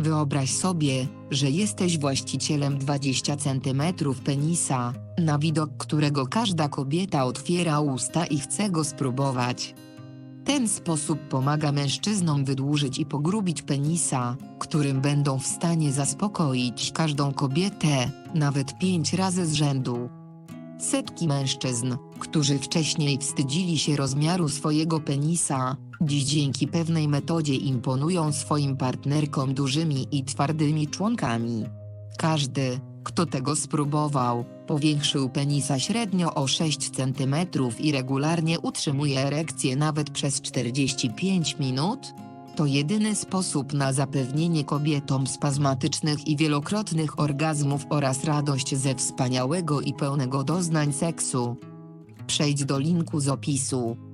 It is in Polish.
Wyobraź sobie, że jesteś właścicielem 20 cm penisa, na widok którego każda kobieta otwiera usta i chce go spróbować. Ten sposób pomaga mężczyznom wydłużyć i pogrubić penisa, którym będą w stanie zaspokoić każdą kobietę, nawet pięć razy z rzędu. Setki mężczyzn, którzy wcześniej wstydzili się rozmiaru swojego penisa, dziś dzięki pewnej metodzie imponują swoim partnerkom dużymi i twardymi członkami. Każdy, kto tego spróbował, powiększył penisa średnio o 6 cm i regularnie utrzymuje erekcję nawet przez 45 minut? To jedyny sposób na zapewnienie kobietom spazmatycznych i wielokrotnych orgazmów oraz radość ze wspaniałego i pełnego doznań seksu. Przejdź do linku z opisu